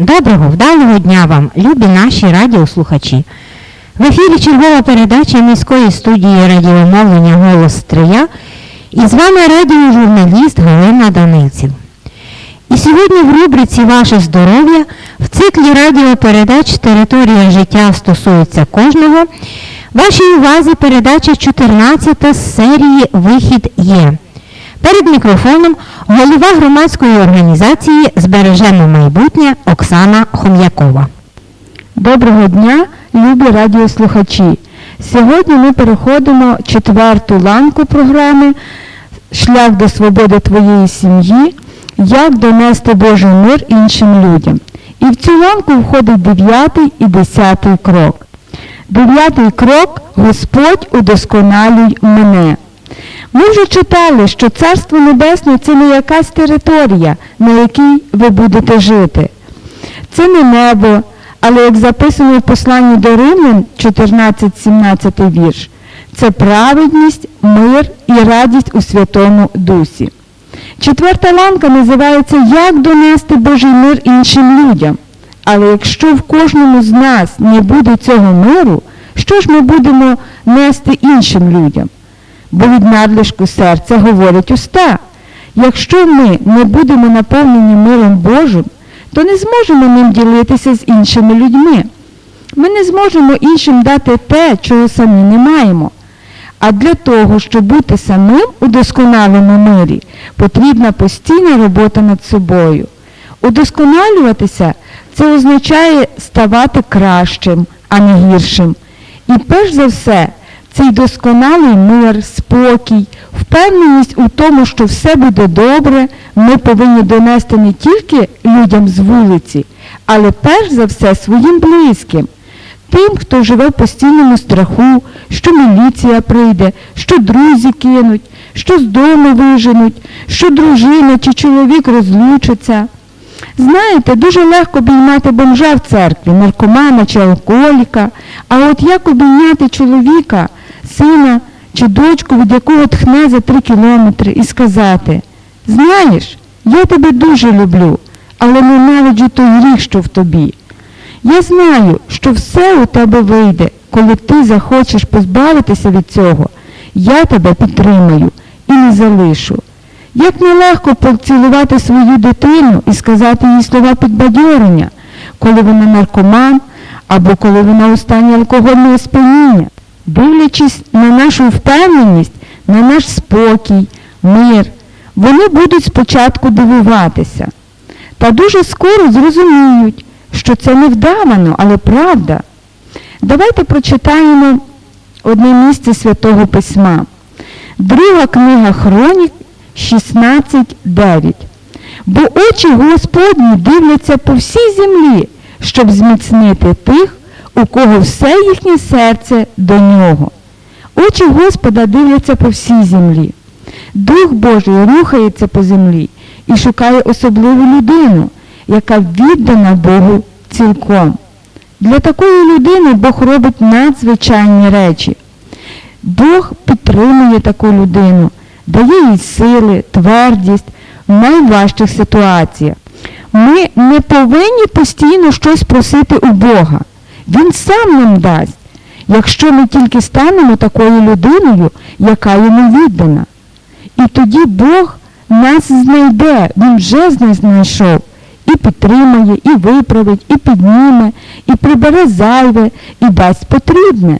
Доброго, вдалого дня вам, любі наші радіослухачі. В ефірі чергова передача міської студії радіомовлення Голос Стрия і з вами радіожурналіст Галина Данилців. І сьогодні в рубриці Ваше здоров'я в циклі радіопередач Територія життя стосується кожного. Вашій увазі передача 14 з серії Вихід є. Перед мікрофоном голова громадської організації Збережемо майбутнє Оксана Хом'якова. Доброго дня, любі радіослухачі. Сьогодні ми переходимо четверту ланку програми Шлях до свободи твоєї сім'ї. Як донести Божий мир іншим людям. І в цю ланку входить дев'ятий і десятий крок. Дев'ятий крок Господь удосконалюй мене. Ми вже читали, що Царство Небесне це не якась територія, на якій ви будете жити. Це не небо, але як записано в посланні до Римлян 14-17 вірш, це праведність, мир і радість у Святому Дусі. Четверта ланка називається Як донести Божий мир іншим людям. Але якщо в кожному з нас не буде цього миру, що ж ми будемо нести іншим людям? Бо від надлишку серця говорить уста. Якщо ми не будемо наповнені миром Божим, то не зможемо ним ділитися з іншими людьми. Ми не зможемо іншим дати те, чого самі не маємо. А для того, щоб бути самим у досконалому мирі, потрібна постійна робота над собою. Удосконалюватися це означає ставати кращим, а не гіршим. І перш за все, цей досконалий мир, спокій, впевненість у тому, що все буде добре, ми повинні донести не тільки людям з вулиці, але перш за все своїм близьким. Тим, хто живе в постійному страху, що міліція прийде, що друзі кинуть, що з дому виженуть, що дружина чи чоловік розлучаться. Знаєте, дуже легко обіймати бомжа в церкві, наркомана чи алкоголіка, а от як обійняти чоловіка, сина чи дочку, від якого тхне за три кілометри, і сказати, знаєш, я тебе дуже люблю, але ненавиджу той гріх, що в тобі. Я знаю, що все у тебе вийде, коли ти захочеш позбавитися від цього. Я тебе підтримаю і не залишу. Як нелегко поцілувати свою дитину і сказати їй слова підбадьорення, коли вона наркоман або коли вона у стані алкогольного сп'яніння, дивлячись на нашу впевненість, на наш спокій, мир, вони будуть спочатку дивуватися. Та дуже скоро зрозуміють, що це не вдавано, але правда. Давайте прочитаємо одне місце Святого Письма. Друга книга Хронік 16.9. Бо очі Господні дивляться по всій землі, щоб зміцнити тих, у кого все їхнє серце до нього. Очі Господа дивляться по всій землі. Дух Божий рухається по землі і шукає особливу людину, яка віддана Богу цілком. Для такої людини Бог робить надзвичайні речі. Бог підтримує таку людину, дає їй сили, твердість в найважчих ситуаціях. Ми не повинні постійно щось просити у Бога. Він сам нам дасть, якщо ми тільки станемо такою людиною, яка йому віддана. І тоді Бог нас знайде, Він вже нас знайшов. І підтримає, і виправить, і підніме, і прибере зайве, і дасть потрібне.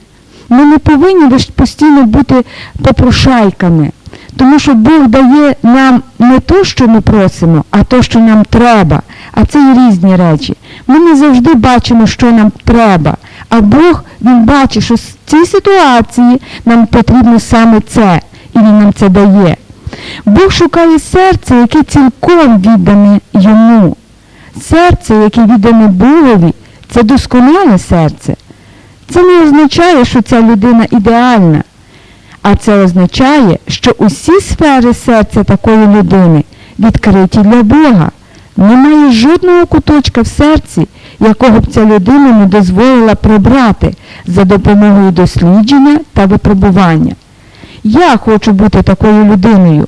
Ми не повинні лише постійно бути попрошайками, тому що Бог дає нам не то, що ми просимо, а то, що нам треба. А це і різні речі. Ми не завжди бачимо, що нам треба. А Бог Він бачить, що в цій ситуації нам потрібно саме це, і Він нам це дає. Бог шукає серце, яке цілком віддане йому. Серце, яке віддане Богові, це досконале серце. Це не означає, що ця людина ідеальна, а це означає, що усі сфери серця такої людини відкриті для Бога. Немає жодного куточка в серці, якого б ця людина не дозволила прибрати за допомогою дослідження та випробування. Я хочу бути такою людиною,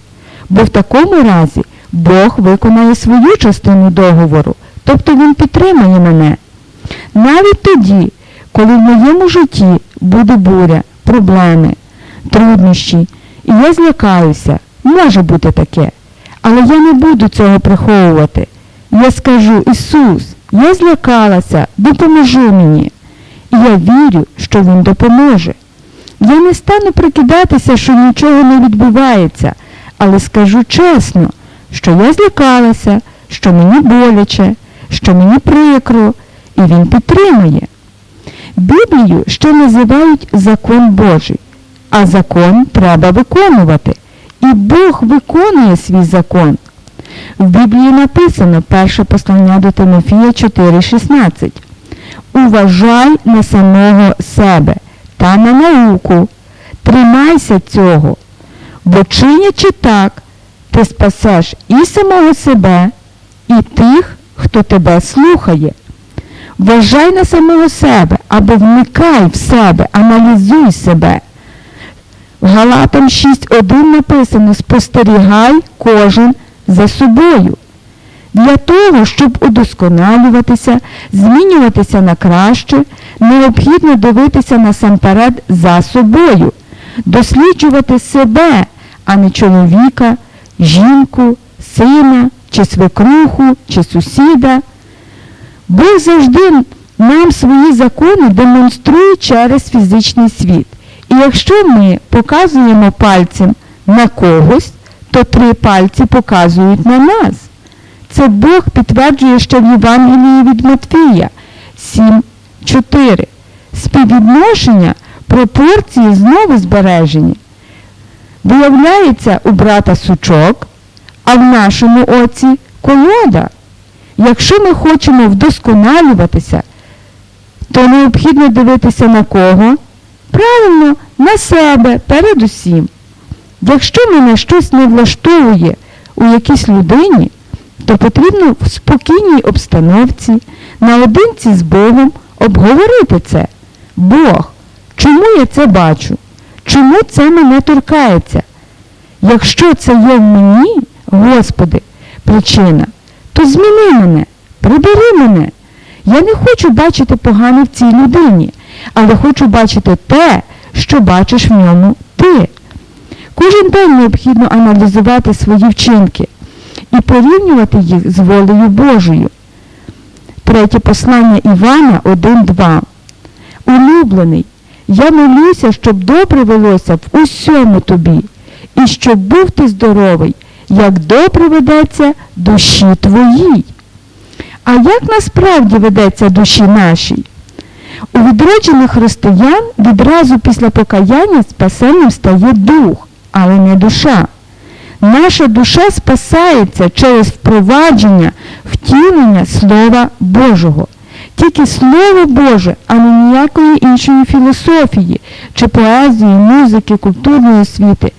бо в такому разі Бог виконає свою частину договору, тобто Він підтримає мене. Навіть тоді, коли в моєму житті буде буря, проблеми, труднощі, і я злякаюся, може бути таке, але я не буду цього приховувати. Я скажу, Ісус, я злякалася, допоможи мені. І я вірю, що Він допоможе. Я не стану прикидатися, що нічого не відбувається, але скажу чесно, що я злякалася, що мені боляче, що мені прикро, і він підтримує. Біблію ще називають закон Божий, а закон треба виконувати. І Бог виконує свій закон. В Біблії написано перше послання до Тимофія 4,16. Уважай на самого себе та на науку, тримайся цього, бо чинячи так, ти спасеш і самого себе, і тих, хто тебе слухає. Вважай на самого себе або вникай в себе, аналізуй себе. Галатам 6.1 написано спостерігай кожен за собою. Для того, щоб удосконалюватися, змінюватися на краще, необхідно дивитися насамперед за собою, досліджувати себе, а не чоловіка, жінку, сина, чи свекруху, чи сусіда. Бог завжди нам свої закони демонструє через фізичний світ. І якщо ми показуємо пальцем на когось, то три пальці показують на нас. Це Бог підтверджує ще в Євангелії від Матвія 7.4. Співвідношення, пропорції знову збережені. Виявляється у брата сучок, а в нашому оці колода. Якщо ми хочемо вдосконалюватися, то необхідно дивитися на кого? Правильно, на себе передусім. Якщо мене щось не влаштовує у якійсь людині, то потрібно в спокійній обстановці, наодинці з Богом обговорити це. Бог, чому я це бачу? Чому це мене торкається? Якщо це є в мені, Господи, причина, то зміни мене, прибери мене. Я не хочу бачити погане в цій людині, але хочу бачити те, що бачиш в ньому ти. Кожен день необхідно аналізувати свої вчинки і порівнювати їх з волею Божою. Третє послання Івана 1.2. Улюблений, я молюся, щоб добре велося в усьому тобі, і щоб був ти здоровий, як добре ведеться душі твоїй. А як насправді ведеться душі нашій? У відроджених християн відразу після покаяння спасенним стає дух, але не душа. Наша душа спасається через впровадження, втілення Слова Божого. Тільки Слово Боже, а не ніякої іншої філософії, чи поезії, музики, культурної освіти.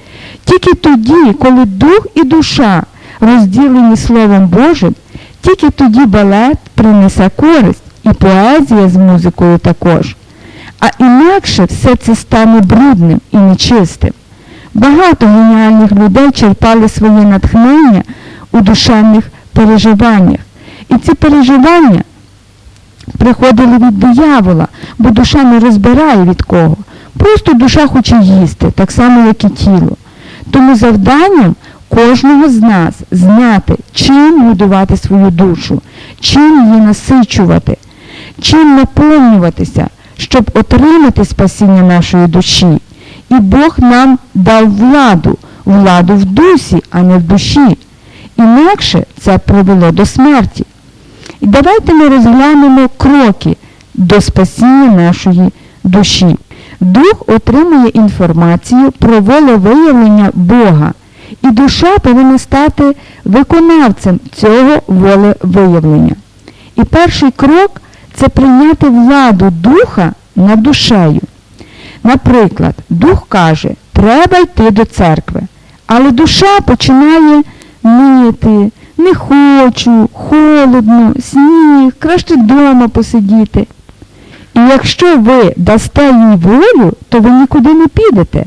Тільки тоді, коли дух і душа розділені Словом Божим, тільки тоді балет принесе користь і поезія з музикою також. А інакше все це стане брудним і нечистим. Багато геніальних людей черпали своє натхнення у душевних переживаннях. І ці переживання приходили від диявола, бо душа не розбирає від кого. Просто душа хоче їсти, так само, як і тіло. Тому завданням кожного з нас знати, чим годувати свою душу, чим її насичувати, чим наповнюватися, щоб отримати спасіння нашої душі. І Бог нам дав владу, владу в дусі, а не в душі. Інакше це привело до смерті. І давайте ми розглянемо кроки до спасіння нашої душі. Дух отримує інформацію про волевиявлення Бога, і душа повинна стати виконавцем цього волевиявлення. І перший крок це прийняти владу Духа над душею. Наприклад, дух каже, треба йти до церкви, але душа починає нити, не хочу, холодно, сніг, краще вдома посидіти. І якщо ви дасте їй волю, то ви нікуди не підете.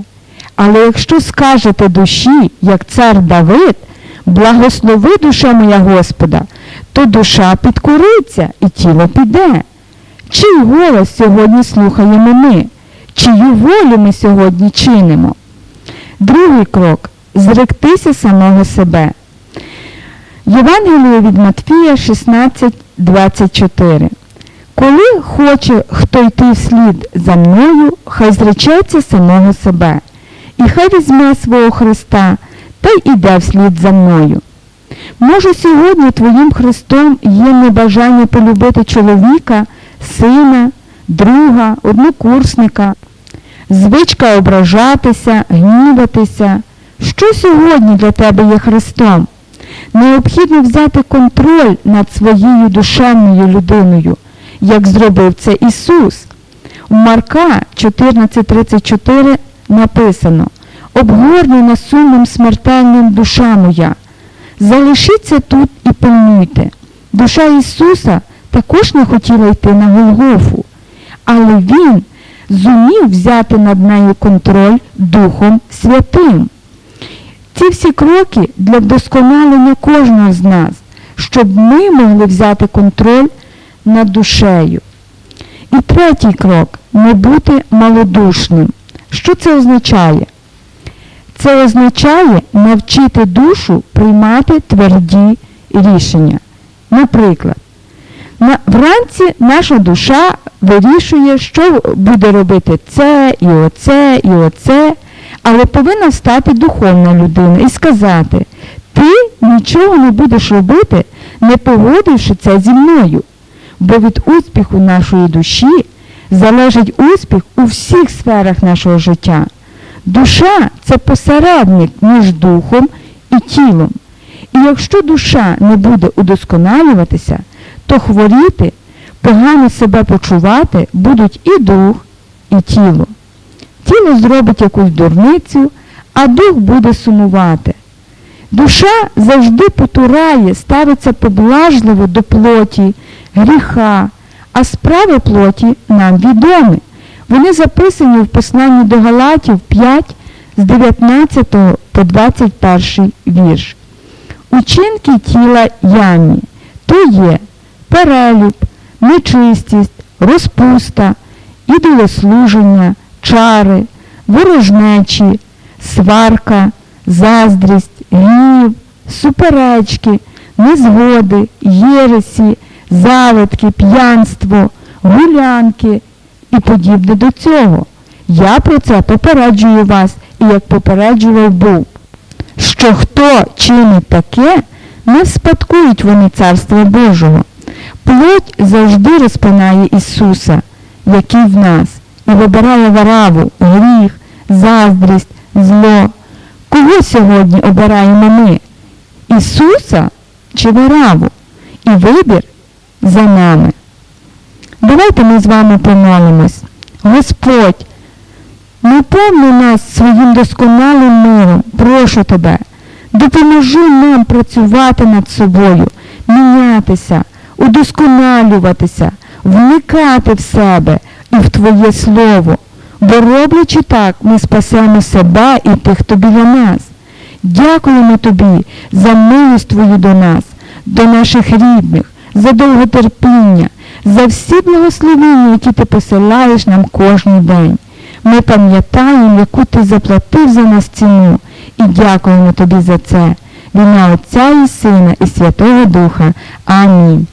Але якщо скажете душі, як цар Давид, благослови душа моя Господа, то душа підкориться і тіло піде. Чий голос сьогодні слухаємо ми? Чию волю ми сьогодні чинимо? Другий крок зректися самого себе. Євангеліє від Матфія 16, 24. Коли хоче хто йти вслід за мною, хай зречеться самого себе, і хай візьме свого Христа та й іде вслід за мною. Може, сьогодні твоїм Христом є небажання полюбити чоловіка, сина, друга, однокурсника, звичка ображатися, гніватися. Що сьогодні для тебе є Христом? Необхідно взяти контроль над своєю душевною людиною, як зробив це Ісус. У Марка 14.34 написано Обгорнена сумом смертельним душа моя. Залишіться тут і пильнуйте. Душа Ісуса також не хотіла йти на Голгофу, але Він зумів взяти над нею контроль Духом Святим. Ці всі кроки для вдосконалення кожного з нас, щоб ми могли взяти контроль над душею. І третій крок не бути малодушним. Що це означає? Це означає навчити душу приймати тверді рішення. Наприклад, вранці наша душа вирішує, що буде робити це і оце, і оце, але повинна стати духовна людина і сказати, ти нічого не будеш робити, не погодивши це зі мною. Бо від успіху нашої душі залежить успіх у всіх сферах нашого життя. Душа це посередник між духом і тілом. І якщо душа не буде удосконалюватися, то хворіти, погано себе почувати будуть і дух, і тіло. Тіло зробить якусь дурницю, а дух буде сумувати. Душа завжди потурає, ставиться поблажливо до плоті, гріха, а справи плоті нам відомі. Вони записані в посланні до Галатів 5 з 19 по 21 вірш. Учинки тіла ямі то є перелюб, нечистість, розпуста, ідолослуження, чари, ворожнечі, сварка, заздрість, гнів, суперечки, незгоди, єресі, завитки, п'янство, гулянки і подібне до цього. Я про це попереджую вас і як попереджував був, що хто чинить таке, не спадкують вони Царства Божого. Плоть завжди розпинає Ісуса, який в нас, і вибирає вараву, гріх, заздрість, зло. Кого сьогодні обираємо ми? Ісуса чи вараву? І вибір за нами. Давайте ми з вами помолимось. Господь, наповни нас своїм досконалим миром, прошу тебе, допоможи нам працювати над собою, мінятися, удосконалюватися, вникати в себе і в Твоє Слово. Бо роблячи так, ми спасемо себе і тих, хто біля нас. Дякуємо Тобі за милость Твою до нас, до наших рідних, за довготерпіння, за всі благословення, які ти посилаєш нам кожен день. Ми пам'ятаємо, яку ти заплатив за нас ціну, і дякуємо тобі за це. В ім'я Отця і Сина, і Святого Духа. Амінь.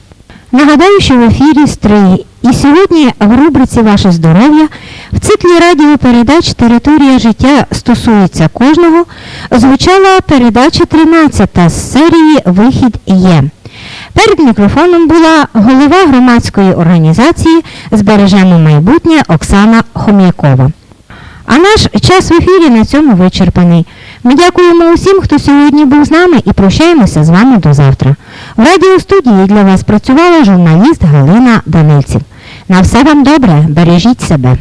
Нагадаю, що в ефірі Стрий. І сьогодні в рубриці Ваше здоров'я в циклі радіопередач Територія життя стосується кожного звучала передача 13 з серії Вихід є. Перед мікрофоном була голова громадської організації Збережемо майбутнє Оксана Хом'якова. А наш час в ефірі на цьому вичерпаний. Ми дякуємо усім, хто сьогодні був з нами і прощаємося з вами до завтра. В радіостудії для вас працювала журналіст Галина Данильців. На все вам добре, бережіть себе.